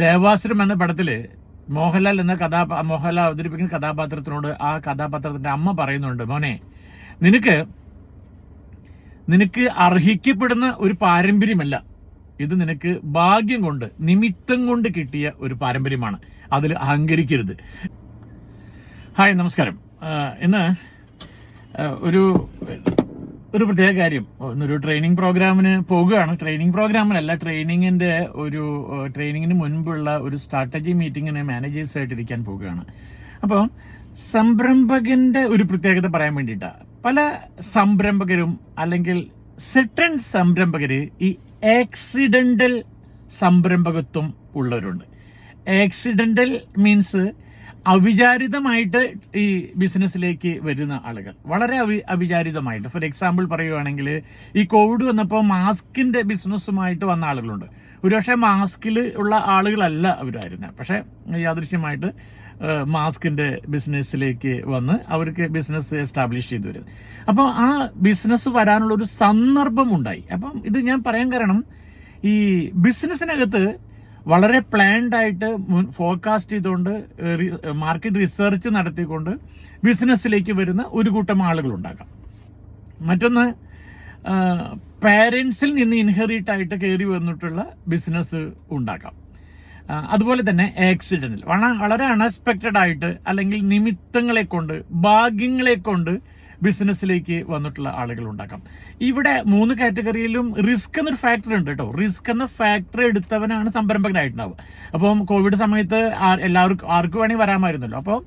ദേവാസുരം എന്ന പടത്തിൽ മോഹൻലാൽ എന്ന കഥാ മോഹൻലാൽ അവതരിപ്പിക്കുന്ന കഥാപാത്രത്തിനോട് ആ കഥാപാത്രത്തിന്റെ അമ്മ പറയുന്നുണ്ട് മോനെ നിനക്ക് നിനക്ക് അർഹിക്കപ്പെടുന്ന ഒരു പാരമ്പര്യമല്ല. ഇത് നിനക്ക് ഭാഗ്യം കൊണ്ട് നിമിത്തം കൊണ്ട് കിട്ടിയ ഒരു പാരമ്പര്യമാണ്. അതിൽ അഹങ്കരിക്കരുത്. ഹായ് നമസ്കാരം. ഇന്ന് ഒരു ഒരു പ്രത്യേക കാര്യം. ഒന്നൊരു ട്രെയിനിങ് പ്രോഗ്രാമിന് പോകുകയാണ്. ട്രെയിനിങ് പ്രോഗ്രാമിനല്ല ട്രെയിനിങ്ങിന്റെ ഒരു ട്രെയിനിങ്ങിന് മുൻപുള്ള ഒരു സ്ട്രാറ്റജി മീറ്റിങ്ങിന് മാനേജേഴ്സ് ആയിട്ട് ഇരിക്കാൻ പോകുകയാണ്. അപ്പോൾ സംരംഭകന്റെ ഒരു പ്രത്യേകത പറയാൻ വേണ്ടിയിട്ടാ. പല സംരംഭകരും അല്ലെങ്കിൽ സെട്ടൺ സംരംഭകര് ഈ ആക്സിഡന്റൽ സംരംഭകത്വം ഉള്ളവരുണ്ട്. ആക്സിഡന്റൽ മീൻസ് അവിചാരിതമായിട്ട് ഈ ബിസിനസ്സിലേക്ക് വരുന്ന ആളുകൾ. വളരെ അവി അവിചാരിതമായിട്ട്. ഫോർ എക്സാമ്പിൾ പറയുകയാണെങ്കിൽ ഈ കോവിഡ് വന്നപ്പോൾ മാസ്കിന്റെ ബിസിനസ്സുമായിട്ട് വന്ന ആളുകളുണ്ട്. ഒരുപക്ഷെ മാസ്കിൽ ഉള്ള ആളുകളല്ല അവരായിരുന്നത് പക്ഷെ യാദൃശ്യമായിട്ട് മാസ്കിന്റെ ബിസിനസ്സിലേക്ക് വന്ന് അവർക്ക് ബിസിനസ് എസ്റ്റാബ്ലിഷ് ചെയ്തു വരുന്നത് അപ്പോൾ ആ ബിസിനസ് വരാനുള്ള ഒരു സന്ദർഭം ഉണ്ടായി. അപ്പം ഇത് ഞാൻ പറയാൻ കാരണം ഈ ബിസിനസ്സിനകത്ത് വളരെ പ്ലാൻഡ് ആയിട്ട് ഫോർകാസ്റ്റ് ചെയ്തുകൊണ്ട് മാർക്കറ്റ് റിസർച്ച് നടത്തിക്കൊണ്ട് ബിസിനസ്സിലേക്ക് വരുന്ന ഒരു കൂട്ടം ആളുകൾ ഉണ്ടാക്കാം മറ്റൊന്ന് പാരൻസിൽ നിന്ന് ഇൻഹെറിറ്റ് ആയിട്ട് കയറി വന്നിട്ടുള്ള ബിസിനസ് ഉണ്ടാക്കാം അതുപോലെ തന്നെ ആക്സിഡന്റിൽ വളരെ അൺഎക്സ്പെക്റ്റഡ് ആയിട്ട് അല്ലെങ്കിൽ നിമിത്തങ്ങളെ കൊണ്ട് ഭാഗ്യങ്ങളെ കൊണ്ട് ബിസിനസ്സിലേക്ക് വന്നിട്ടുള്ള ആളുകൾ ഉണ്ടാക്കാം. ഇവിടെ മൂന്ന് കാറ്റഗറിയിലും റിസ്ക് എന്നൊരു ഫാക്ടർ ഉണ്ട് കേട്ടോ റിസ്ക് എന്ന ഫാക്ടർ എടുത്തവനാണ് സംരംഭകനായിട്ടുണ്ടാവുക. അപ്പം കോവിഡ് സമയത്ത് എല്ലാവർക്കും ആർക്കും വേണമെങ്കിൽ വരാമായിരുന്നല്ലോ. അപ്പോൾ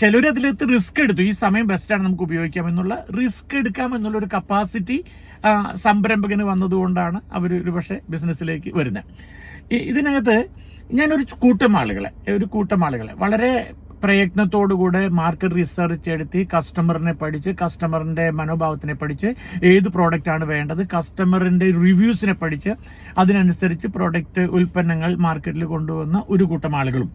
ചിലർ അതിലത്ത് റിസ്ക് എടുത്തു. ഈ സമയം ബെസ്റ്റാണ് നമുക്ക് ഉപയോഗിക്കാം എന്നുള്ള റിസ്ക് എടുക്കാം എന്നുള്ള ഒരു കപ്പാസിറ്റി സംരംഭകന് വന്നതുകൊണ്ടാണ് അവർ ഒരു പക്ഷേ ബിസിനസ്സിലേക്ക് വരുന്നത് ഇതിനകത്ത് ഞാനൊരു കൂട്ടം ആളുകളെ ഒരു കൂട്ടം ആളുകളെ. വളരെ പ്രയത്നത്തോടുകൂടെ മാർക്കറ്റ് റിസർച്ച് എടുത്ത് കസ്റ്റമറിനെ പഠിച്ച് കസ്റ്റമറിന്റെ മനോഭാവത്തിനെ പഠിച്ച് ഏത് പ്രോഡക്റ്റ് ആണ് വേണ്ടത് കസ്റ്റമറിന്റെ റിവ്യൂസിനെ പഠിച്ച് അതിനനുസരിച്ച് പ്രോഡക്റ്റ് ഉൽപ്പന്നങ്ങൾ മാർക്കറ്റിൽ കൊണ്ടുവന്ന ഒരു കൂട്ടം ആളുകളും.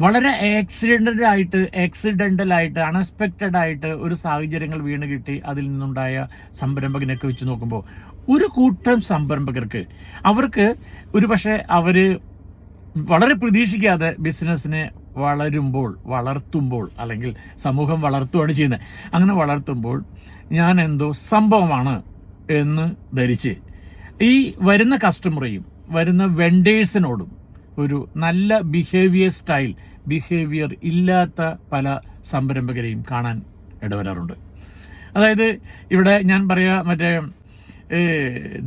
വളരെ ആക്സിഡന്റൽ ആയിട്ട് ആക്സിഡന്റൽ ആയിട്ട് അൺഎക്സ്പെക്റ്റഡ് ആയിട്ട് ഒരു സാഹചര്യങ്ങൾ വീണ് കിട്ടി അതിൽ നിന്നുണ്ടായ സംരംഭകനൊക്കെ വെച്ച് നോക്കുമ്പോൾ ഒരു കൂട്ടം സംരംഭകർക്ക് അവർക്ക് ഒരു പക്ഷേ അവർ വളരെ പ്രതീക്ഷിക്കാതെ ബിസിനസ്സിനെ വളരുമ്പോൾ വളർത്തുമ്പോൾ അല്ലെങ്കിൽ സമൂഹം വളർത്തുകയാണ് ചെയ്യുന്നത്. അങ്ങനെ വളർത്തുമ്പോൾ ഞാൻ എന്തോ സംഭവമാണ് എന്ന് ധരിച്ച് ഈ വരുന്ന കസ്റ്റമറെയും വരുന്ന വെണ്ടേഴ്സിനോടും ഒരു നല്ല ബിഹേവിയർ സ്റ്റൈൽ ബിഹേവിയർ ഇല്ലാത്ത പല സംരംഭകരെയും കാണാൻ ഇടവരാറുണ്ട്. അതായത് ഇവിടെ ഞാൻ പറയാ മറ്റേ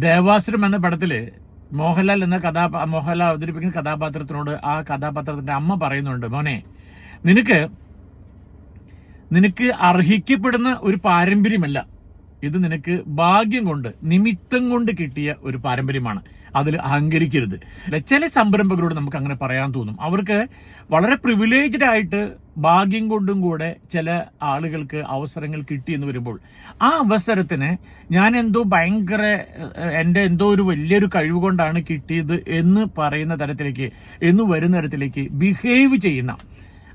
ദേവാസുരം എന്ന പടത്തിൽ മോഹൻലാൽ എന്ന കഥാപാ മോഹൻലാൽ അവതരിപ്പിക്കുന്ന കഥാപാത്രത്തിനോട് ആ കഥാപാത്രത്തിന്റെ അമ്മ പറയുന്നുണ്ട് മോനെ നിനക്ക് നിനക്ക് അർഹിക്കപ്പെടുന്ന ഒരു പാരമ്പര്യമല്ല ഇത് നിനക്ക് ഭാഗ്യം കൊണ്ട് നിമിത്തം കൊണ്ട് കിട്ടിയ ഒരു പാരമ്പര്യമാണ്. അതിൽ അഹങ്കരിക്കരുത്. ചില സംരംഭകരോട് നമുക്ക് അങ്ങനെ പറയാൻ തോന്നും. അവർക്ക് വളരെ പ്രിവിലേജ്ഡ് ആയിട്ട് ഭാഗ്യം കൊണ്ടും കൂടെ ചില ആളുകൾക്ക് അവസരങ്ങൾ കിട്ടി എന്ന് വരുമ്പോൾ ആ അവസരത്തിന് ഞാൻ എന്തോ ഭയങ്കര എന്റെ എന്തോ ഒരു വലിയൊരു കഴിവ് കൊണ്ടാണ് കിട്ടിയത് എന്ന് പറയുന്ന തരത്തിലേക്ക് എന്ന് വരുന്ന തരത്തിലേക്ക് ബിഹേവ് ചെയ്യുന്ന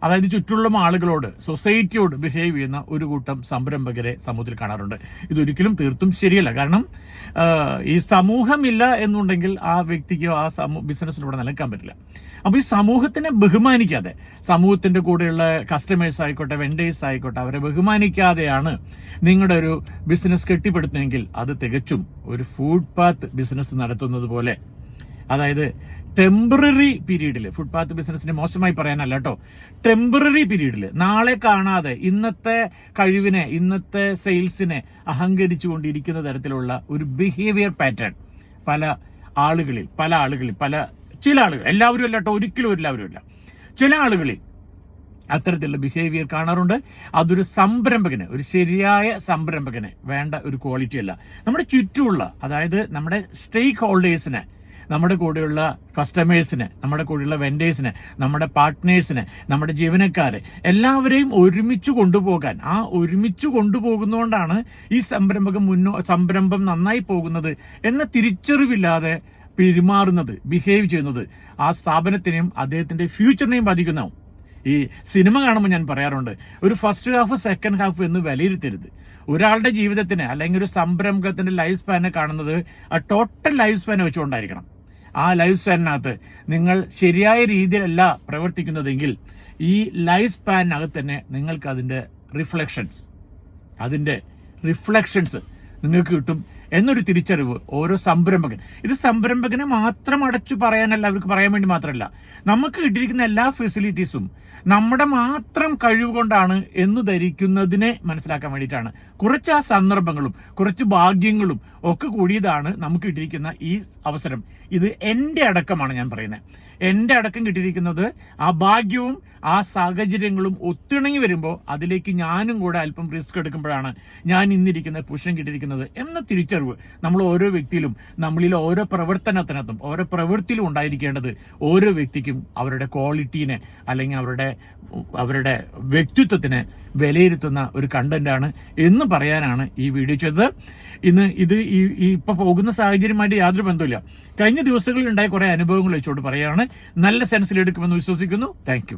അതായത് ചുറ്റുള്ള ആളുകളോട് സൊസൈറ്റിയോട് ബിഹേവ് ചെയ്യുന്ന ഒരു കൂട്ടം സംരംഭകരെ സമൂഹത്തിൽ കാണാറുണ്ട്. ഇതൊരിക്കലും തീർത്തും ശരിയല്ല. കാരണം ഈ സമൂഹമില്ല എന്നുണ്ടെങ്കിൽ ആ വ്യക്തിക്കോ ആ ബിസിനസ്സിലൂടെ നിലക്കാൻ പറ്റില്ല. അപ്പോൾ ഈ സമൂഹത്തിനെ ബഹുമാനിക്കാതെ സമൂഹത്തിന്റെ കൂടെയുള്ള കസ്റ്റമേഴ്സ് ആയിക്കോട്ടെ വെൻഡേഴ്സ് ആയിക്കോട്ടെ അവരെ ബഹുമാനിക്കാതെയാണ് നിങ്ങളുടെ ഒരു ബിസിനസ് കെട്ടിപ്പടുത്തുന്നെങ്കിൽ അത് തികച്ചും ഒരു ഫുഡ് പാത്ത് ബിസിനസ് നടത്തുന്നത് പോലെ. അതായത് ടെമ്പററി പീരീഡിൽ ഫുട്പാത്ത് ബിസിനസ്സിനെ മോശമായി പറയാനല്ല കേട്ടോ ടെമ്പററി പീരീഡിൽ നാളെ കാണാതെ ഇന്നത്തെ കഴിവിനെ ഇന്നത്തെ സെയിൽസിനെ അഹങ്കരിച്ചുകൊണ്ടിരിക്കുന്ന തരത്തിലുള്ള ഒരു ബിഹേവിയർ പാറ്റേൺ പല ആളുകളിൽ പല ആളുകളിൽ പല ചില ആളുകൾ എല്ലാവരും അല്ല കേട്ടോ ഒരിക്കലും എല്ലാവരും അല്ല. ചില ആളുകളിൽ അത്തരത്തിലുള്ള ബിഹേവിയർ കാണാറുണ്ട്. അതൊരു സംരംഭകന് ഒരു ശരിയായ സംരംഭകന് വേണ്ട ഒരു ക്വാളിറ്റി അല്ല. നമ്മുടെ ചുറ്റുമുള്ള അതായത് നമ്മുടെ സ്റ്റേക്ക് ഹോൾഡേഴ്സിനെ നമ്മുടെ കൂടെയുള്ള കസ്റ്റമേഴ്സിന് നമ്മുടെ കൂടെയുള്ള വെൻഡേഴ്സിന് നമ്മുടെ പാർട്ട്നേഴ്സിന് നമ്മുടെ ജീവനക്കാരെ എല്ലാവരെയും ഒരുമിച്ച് കൊണ്ടുപോകാൻ ആ ഒരുമിച്ച് കൊണ്ടുപോകുന്നതുകൊണ്ടാണ് ഈ സംരംഭകം മുന്നോ സംരംഭം നന്നായി പോകുന്നത് എന്ന തിരിച്ചറിവില്ലാതെ പെരുമാറുന്നത് ബിഹേവ് ചെയ്യുന്നത്. ആ സ്ഥാപനത്തിനെയും അദ്ദേഹത്തിന്റെ ഫ്യൂച്ചറിനെയും ബാധിക്കുന്ന. ഈ സിനിമ കാണുമ്പോൾ ഞാൻ പറയാറുണ്ട് ഒരു ഫസ്റ്റ് ഹാഫ് സെക്കൻഡ് ഹാഫ് എന്ന് വിലയിരുത്തരുത്. ഒരാളുടെ ജീവിതത്തിന് അല്ലെങ്കിൽ ഒരു സംരംഭത്തിന്റെ ലൈഫ് സ്പാനെ കാണുന്നത് ആ ടോട്ടൽ ലൈഫ് സ്പാനെ വെച്ചുകൊണ്ടായിരിക്കണം. ആ ലൈഫ് സ്പാനിനകത്ത് നിങ്ങൾ ശരിയായ രീതിയിലല്ല പ്രവർത്തിക്കുന്നതെങ്കിൽ ഈ ലൈഫ് സ്പാനിനകത്ത് തന്നെ നിങ്ങൾക്ക് അതിന്റെ റിഫ്ലക്ഷൻസ് അതിന്റെ റിഫ്ലക്ഷൻസ് നിങ്ങൾക്ക് കിട്ടും എന്നൊരു തിരിച്ചറിവ് ഓരോ സംരംഭകൻ. ഇത് സംരംഭകനെ മാത്രം അടച്ചു പറയാനല്ല അവർക്ക് പറയാൻ വേണ്ടി മാത്രമല്ല. നമുക്ക് കിട്ടിയിരിക്കുന്ന എല്ലാ ഫെസിലിറ്റീസും നമ്മുടെ മാത്രം കഴിവ് കൊണ്ടാണ് എന്ന് ധരിക്കുന്നതിനെ മനസ്സിലാക്കാൻ വേണ്ടിയിട്ടാണ്. കുറച്ച് ആ സന്ദർഭങ്ങളും കുറച്ച് ഭാഗ്യങ്ങളും ഒക്കെ കൂടിയതാണ് നമുക്ക് കിട്ടിയിരിക്കുന്ന ഈ അവസരം. ഇത് എന്റെ അടക്കമാണ് ഞാൻ പറയുന്നത്. എന്റെ അടക്കം കിട്ടിയിരിക്കുന്നത് ആ ഭാഗ്യവും ആ സാഹചര്യങ്ങളും ഒത്തിണങ്ങി വരുമ്പോൾ അതിലേക്ക് ഞാനും കൂടെ അല്പം റിസ്ക് എടുക്കുമ്പോഴാണ് ഞാൻ ഇന്നിരിക്കുന്ന പുരുഷൻ കിട്ടിയിരിക്കുന്നത് എന്ന തിരിച്ചറിവ് നമ്മൾ ഓരോ വ്യക്തിയിലും നമ്മളിൽ ഓരോ പ്രവർത്തനത്തിനകത്തും ഓരോ പ്രവൃത്തിയിലും ഉണ്ടായിരിക്കേണ്ടത് ഓരോ വ്യക്തിക്കും അവരുടെ ക്വാളിറ്റീനെ അല്ലെങ്കിൽ അവരുടെ അവരുടെ വ്യക്തിത്വത്തിന് വിലയിരുത്തുന്ന ഒരു കണ്ടന്റാണ് എന്ന് പറയാനാണ് ഈ വീഡിയോ ചെയ്തത്. ഇന്ന് ഇത് ഈ ഇപ്പൊ പോകുന്ന സാഹചര്യമായിട്ട് യാതൊരു ബന്ധമില്ല കഴിഞ്ഞ ദിവസങ്ങളിൽ ഉണ്ടായ കുറെ അനുഭവങ്ങൾ വെച്ചുകൊണ്ട് പറയുകയാണ് നല്ല സെൻസിൽ എടുക്കുമെന്ന് വിശ്വസിക്കുന്നു. താങ്ക്